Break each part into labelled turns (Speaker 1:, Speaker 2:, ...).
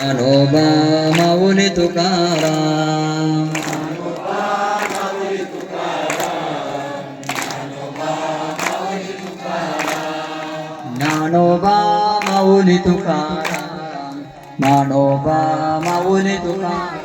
Speaker 1: ज्ञानोबा माऊली तुकाराम. ज्ञानोबा माऊली तुकाराम. ज्ञानोबा माऊली Tukaram.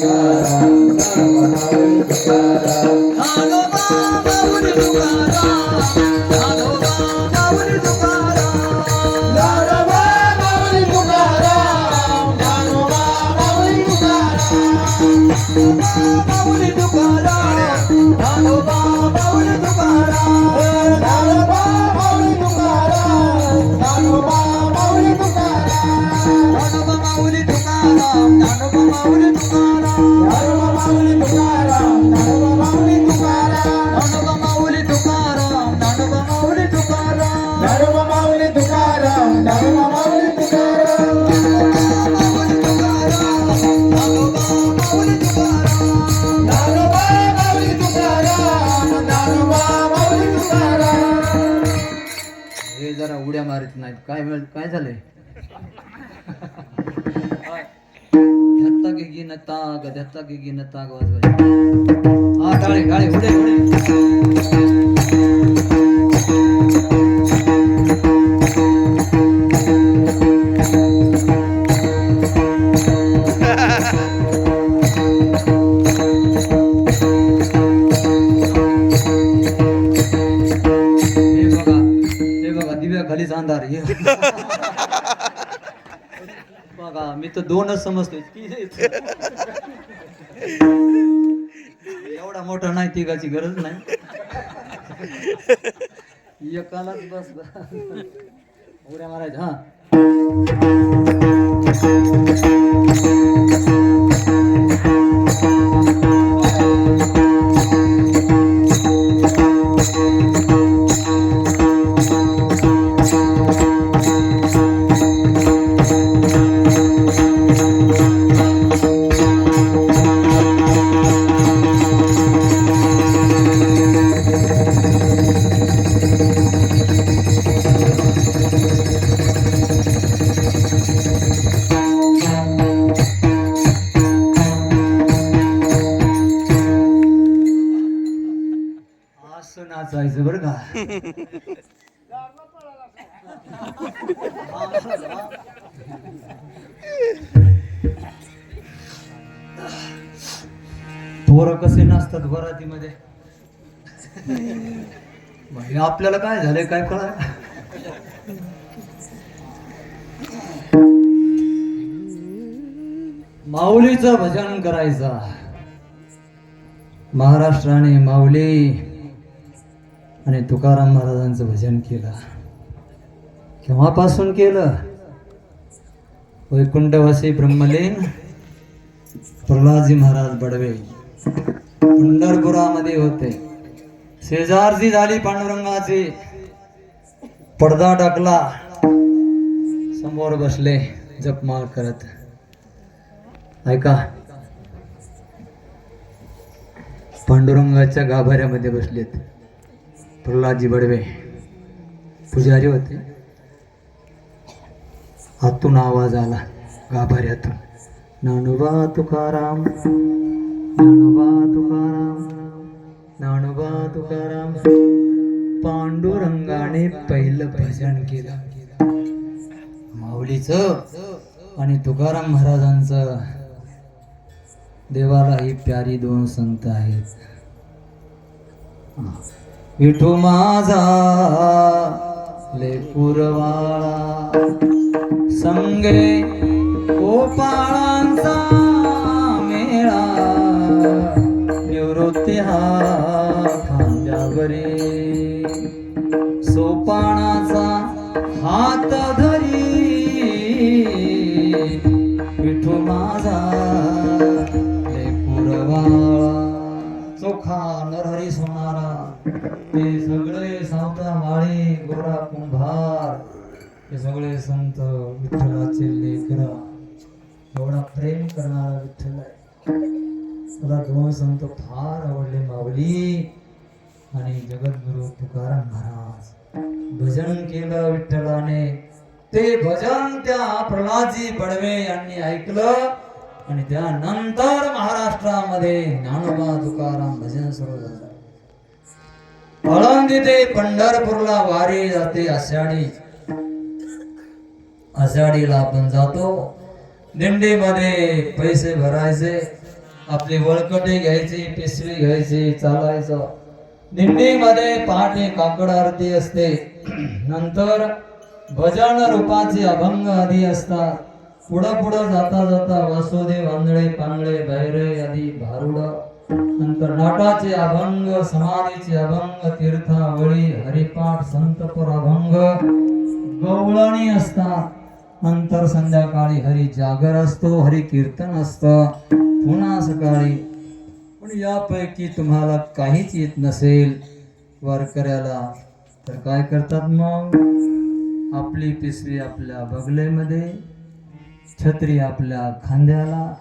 Speaker 1: Jesus. काय वेळ काय झालंय? धत्ता गिगी न ताग धत्ता गिगी न ताग वाजवायचं. हा टाळे टाळे उडे उडे. खालीच अंधार बघा मी तर दोनच समजतोय. एवढा मोठा नाही तिघाची गरज नाही. एकालाच बस. उड्या मारायच्या हा. पोरं कसे नसतात वरातीमध्ये म्हणजे आपल्याला काय झालंय काय कळा माऊलीचं भजन करायचं. महाराष्ट्राने माऊली आणि तुकाराम महाराजांचं भजन केलं. केव्हापासून केलं? वैकुंठवासी ब्रह्मलीन प्रल्हादजी महाराज बडवे. पंढरपुरामध्ये होते. शेजारजी झाली पांडुरंगाची. पडदा टाकला. समोर बसले जपमाळ करत. ऐका. पांडुरंगाच्या गाभाऱ्यामध्ये बसलेत. प्रल्हादजी बडवे पुजारी होते. आतून आवाज आला गाभाऱ्यातून. नानुबा तुकाराम नानुबा तुकाराम नानुबा तुकाराम. पांडुरंगाने पहिलं भजन केलं. माऊलीचं आणि तुकाराम महाराजांचं. देवाला ही प्यारी दोन संत आहेत. विठू माझा लेपुरवाळा संगे गोपाळांचा मेळा निवृत्ती हा खांद्यावरी. सोपाणा हे सगळे संत विठ्ठलाचे लेकर एवढा प्रेम करणारा विठ्ठल आहे. मला दोन संत फार आवडले मावली आणि जगद्गुरु तुकाराम महाराज. भजन केलं विठ्ठलाने. ते भजन त्या प्रल्हादजी बडवे यांनी ऐकलं आणि त्यानंतर महाराष्ट्रामध्ये ज्ञानोबा तुकाराम भजन सुरू झालं. आळंदी ते पंढरपूरला वारी जाते आषाढी आषाढीला आपण जातो. दिंडीमध्ये पैसे भरायचे आपली वळकटे घ्यायची पिशवी घ्यायची चालायचं. दिंडीमध्ये पहाटे काकड आरती असते. नंतर भजन रूपाचे अभंग आधी असतात. पुढं पुढं जाता जाता वासुदेव आंधळे पांगळे बैरे आदी भारुड. नंतर नाटाचे अभंग समाधीचे अभंग तीर्थावळी हरिपाठ संतपर अभंग गवळणी असतात. नंतर संध्याकाळी हरी जागर असतो हरी कीर्तन असतं. पुन्हा सकाळी. पण यापैकी तुम्हाला काहीच येत नसेल वारकऱ्याला तर काय करतात मग? आपली पिसवी आपल्या बगलेमध्ये छत्री आपल्या खांद्याला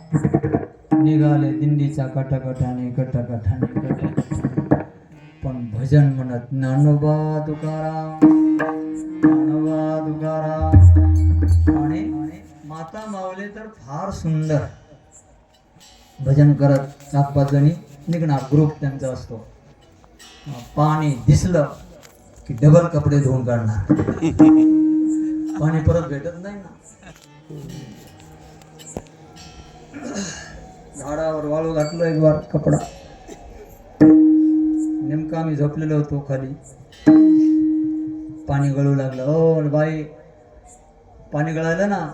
Speaker 1: निघाले दिंडीच्या कटाकटाने कटाकटाने कटाकटाने. पण भजन म्हणत ज्ञानोबा तुकाराम ज्ञानोबा तुकाराम. मावले तर फार सुंदर. भजन करत चार पाच जणी निघणार. ग्रुप त्यांचा असतो. पाणी दिसलं की डबल कपडे धुवून काढणार. पाणी परत भेटत नाही ना. झाडावर वाळू घातलं एक बार कपडा. नेमका आम्ही झोपलेलो होतो खाली. पाणी गळू लागलं. ओ बाई पाणी गळालं ना.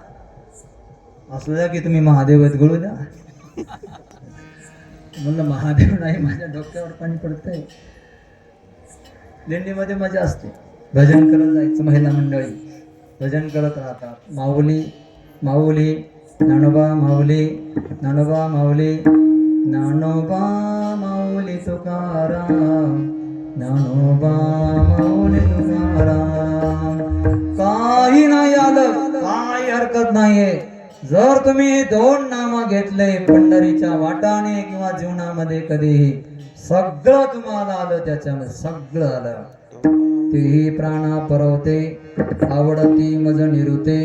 Speaker 1: असू द्या की तुम्ही महादेव आहेत गळू द्या. म्हणलं महादेव नाही माझ्या डोक्यावर पाणी पडतंय. दिंडीमध्ये मजा असते. भजन करत जायचं महिला मंडळी. भजन करत राहतात. माऊली माऊली ज्ञानोबा माऊली ज्ञानोबा माऊली ज्ञानोबा माऊली तुकाराम ज्ञानोबा माऊली तुकाराम. काही नाही आलं काही हरकत नाहीये. जर तुम्ही दोन नाम घेतले पंढरीच्या वाटाने किंवा जीवनामध्ये कधीही सगळं तुम्हाला आलं त्याच्यामध्ये सगळं आलं. तेही प्राणा परवते आवडती मज निरुते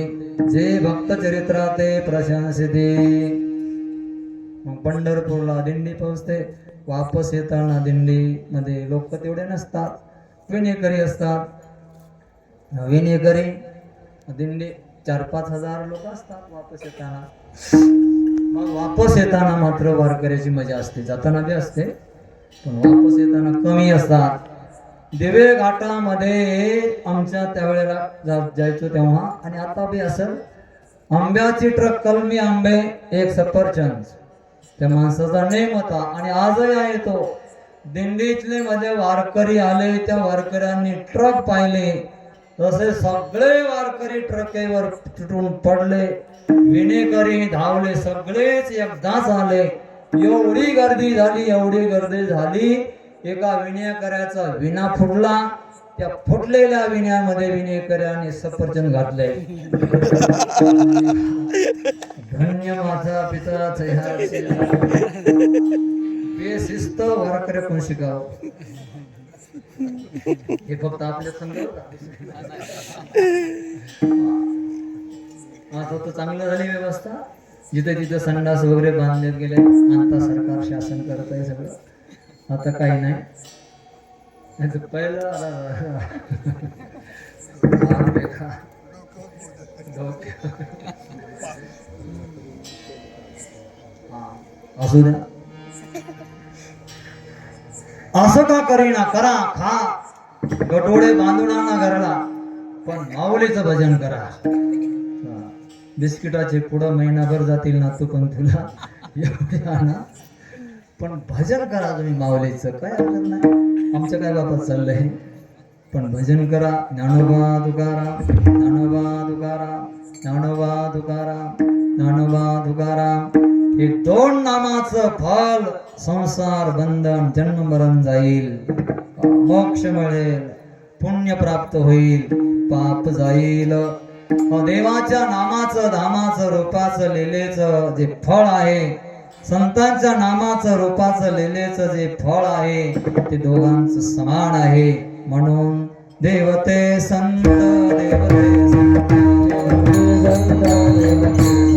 Speaker 1: जे भक्त चरित्राते प्रशंसिते. मग पंढरपूरला दिंडी पोहोचते वापस येताना दिंडी मध्ये लोक तेवढे नसतात विनेकरी असतात. विनेकरी दिंडी चार पाच हजार लोक असतात वापस येताना. मग वापस येताना मात्र वारकऱ्याची मजा असते. जाताना बी असते पण वापस येताना कमी असतात. दिवे घाटामध्ये आमच्या त्यावेळेला जा- जायचो तेव्हा आणि आता बी असं आंब्याची ट्रक कलमी आंबे एक सफरचंद. त्या माणसाचा नेम होता आणि आजही आहे तो. दिंडीतले मध्ये वारकरी आले त्या वारकऱ्यांनी ट्रक पाहिले. तसे सगळे वारकरी ट्रकेवर तुटून पडले. विनेकरी धावले सगळेच एकदाच आले एवढी गर्दी झाली एवढी गर्दी झाली. एका विनेकऱ्याचा विना फुटला. त्या फुटलेल्या विण्यामध्ये विनेकऱ्याने सफरचंद घातले. धन्य माझा पिता ह्या बेशिस्त वारकऱ्या कोण शिकाव हे फक्त आपल्या संघ आता तर चांगलं झाली व्यवस्था. जिथे तिथे संडास वगैरे बांधण्यात गेले आता सरकार शासन करत आहे सगळं. आता काही नाही. तर पहिलं असू द्या. असं का करीना करा खा. गटोडे बांधून ना घरला. पण माऊलीचं भजन करा. बिस्किटाचे पुढं महिनाभर जातील ना तू पण तुला. ना आणा. पण भजन करा तुम्ही माऊलीचं. काय हरकत नाही. आमचं काय बाबा चाललंय? पण भजन करा. ज्ञानोबा तुकाराम ज्ञानोबा तुकाराम ज्ञानोबा तुकाराम ज्ञानोबा तुकाराम. हे दोन नामाचं फल संसार बंधन जन्म मरण जाईल. मोक्ष मिळेल पुण्य प्राप्त होईल पाप जाईल. देवाच्या नामाचं धामाचं रूपाचं लिलेचं जे फळ आहे संतांच्या नामाचं रूपाचं लिलेचं जे फळ आहे ते दोघांचं समान आहे. म्हणून देवते संत देवते संत देवते संत देवते.